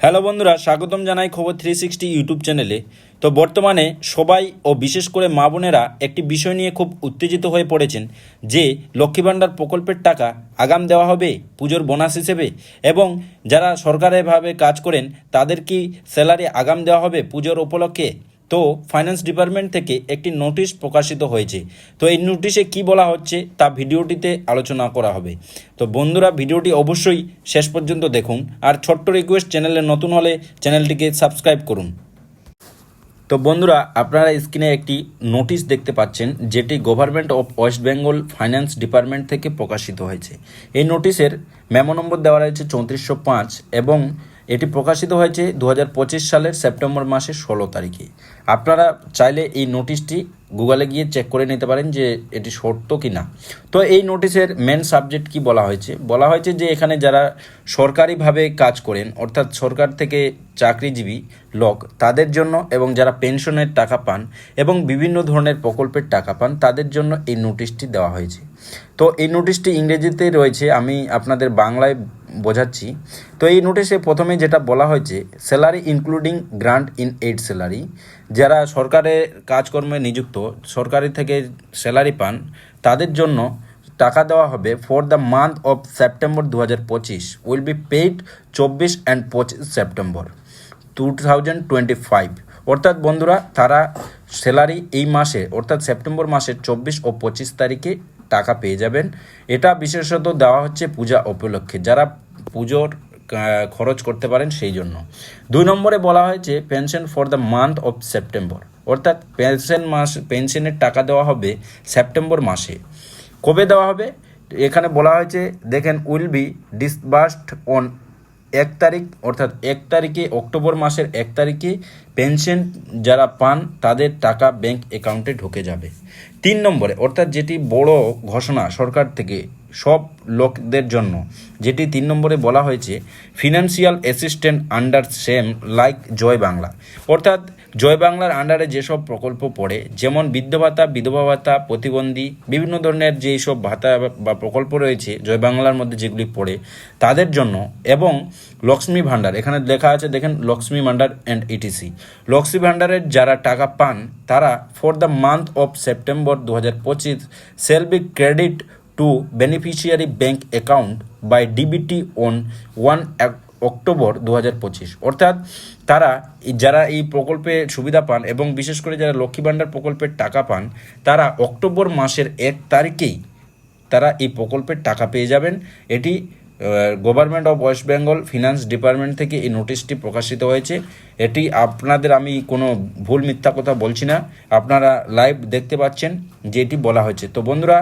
Hello বন্ধুরা, স্বাগতম জানাই খবর থ্রি সিক্সটি ইউটিউব চ্যানেলে। তো বর্তমানে সবাই ও বিশেষ করে মা বোনেরা একটি বিষয় নিয়ে খুব উত্তেজিত হয়ে পড়েছেন যে, লক্ষ্মী ভাণ্ডার প্রকল্পের টাকা আগাম দেওয়া হবে পুজোর বোনাস হিসেবে এবং যারা সরকারিভাবে কাজ করেন তাদের কি স্যালারি আগাম দেওয়া হবে পুজোর উপলক্ষে? তো ফাইন্যান্স ডিপার্টমেন্ট থেকে একটি নোটিশ প্রকাশিত হয়েছে। তো এই নোটিশে কি বলা হচ্ছে তা ভিডিওটিতে আলোচনা করা হবে। তো বন্ধুরা, ভিডিওটি অবশ্যই শেষ পর্যন্ত দেখুন আর ছোট্ট রিকোয়েস্ট চ্যানেলে নতুন হলে চ্যানেলটিকে সাবস্ক্রাইব করুন। তো বন্ধুরা, আপনারা স্ক্রিনে একটি নোটিশ দেখতে পাচ্ছেন, যেটি government of West Bengal finance department থেকে প্রকাশিত হয়েছে। এই নোটিশের মেমো নম্বর দেওয়া রয়েছে চৌত্রিশশো পাঁচ এবং এটি প্রকাশিত হয়েছে দু হাজার পঁচিশ সালের সেপ্টেম্বর মাসের ষোলো তারিখে। আপনারা চাইলে এই নোটিশটি গুগলে গিয়ে চেক করে নিতে পারেন যে এটি সত্য কি না তো এই নোটিশের মেন সাবজেক্ট কি বলা হয়েছে? বলা হয়েছে যে এখানে যারা সরকারিভাবে কাজ করেন, অর্থাৎ সরকার থেকে চাকরিজীবী লোক, তাদের জন্য এবং যারা পেনশনের টাকা পান এবং বিভিন্ন ধরনের প্রকল্পের টাকা পান, তাদের জন্য এই নোটিশটি দেওয়া হয়েছে। তো এই নোটিশটি ইংরেজিতে রয়েছে। আমি আপনাদের বাংলায় বোঝাচ্ছি। তো এই নোটিশে প্রথমে যেটা বলা হয়েছে salary including grant in aid salary যারা সরকারের কাজকর্মে নিযুক্ত, সরকারি থেকে স্যালারি পান, তাদের জন্য টাকা দেওয়া হবে for the month of September দু হাজার পঁচিশ উইল বি পেইড চব্বিশ অ্যান্ড পঁচিশ September two thousand twenty five অর্থাৎ বন্ধুরা, তারা স্যালারি এই মাসে, অর্থাৎ সেপ্টেম্বর মাসের চব্বিশ ও পঁচিশ তারিখে টাকা পেয়ে যাবেন। এটা বিশেষত দেওয়া হচ্ছে পূজা উপলক্ষে। যারা পুজোর খরচ করতে পারেন সেই জন্য। দুই নম্বরে বলা হয়েছে pension for the month of September অর্থাৎ পেনশন মাস পেনশনের টাকা দেওয়া হবে সেপ্টেম্বর মাসে। কবে দেওয়া হবে? এখানে বলা হয়েছে, দেখেন উইল বি ডিসবার্সড অন এক তারিখ, অর্থাৎ এক তারিখে, অক্টোবর মাসের এক তারিখে পেনশন যারা পান, তাদের টাকা ব্যাংক অ্যাকাউন্টে ঢুকে যাবে। তিন নম্বরে, অর্থাৎ যেটি বড় ঘোষণা সরকার থেকে সব লোকদের জন্য, যেটি তিন নম্বরে বলা হয়েছে financial assistant under same like Jai Bangla. অর্থাৎ, জয় বাংলার আন্ডারে যেসব প্রকল্প পড়ে, যেমন বৃদ্ধ ভাতা, বিধবা ভাতা, প্রতিবন্ধী, বিভিন্ন ধরনের যেই সব ভাতা বা প্রকল্প রয়েছে জয় বাংলার মধ্যে যেগুলি পড়ে, তাদের জন্য এবং লক্ষ্মী ভাণ্ডার, এখানে লেখা আছে, দেখেন, লক্ষ্মী ভাণ্ডার অ্যান্ড ইটিসি লক্ষ্মী ভাণ্ডারের যারা টাকা পান, তারা for the month of September দু হাজার পঁচিশ shall be credit to beneficiary bank account by DBT on one October দু পঁচিশ। অর্থাৎ তারা যারা এই প্রকল্পে সুবিধা পান এবং বিশেষ করে যারা লক্ষ্মী ভাণ্ডার প্রকল্পের টাকা পান, তারা অক্টোবর মাসের এক তারিখেই তারা এই প্রকল্পের টাকা পেয়ে যাবেন। এটি government of West Bengal finance department থেকে এই নোটিশটি প্রকাশিত হয়েছে। এটি আপনাদের আমি কোনো ভুল মিথ্যা কথা বলছি না। আপনারা লাইভ দেখতে পাচ্ছেন যে এটি বলা হয়েছে। তো বন্ধুরা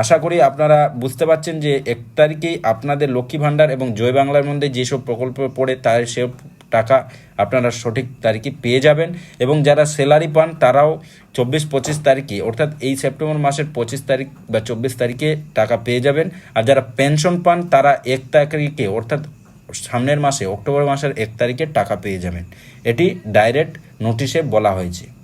আশা করি আপনারা বুঝতে পারছেন যে এক তারিখেই আপনাদের লক্ষ্মী ভাণ্ডার এবং জয় বাংলার মধ্যে যেসব প্রকল্প পড়ে তার সে টাকা আপনারা সঠিক তারিখে পেয়ে যাবেন এবং যারা স্যালারি পান তারাও চব্বিশ পঁচিশ তারিখে, অর্থাৎ এই সেপ্টেম্বর মাসের পঁচিশ তারিখ বা চব্বিশ তারিখে টাকা পেয়ে যাবেন। আর যারা পেনশন পান তারা এক তারিখে, অর্থাৎ সামনের মাসে, অক্টোবর মাসের এক তারিখে টাকা পেয়ে যাবেন। এটি ডাইরেক্ট নোটিশে বলা হয়েছে।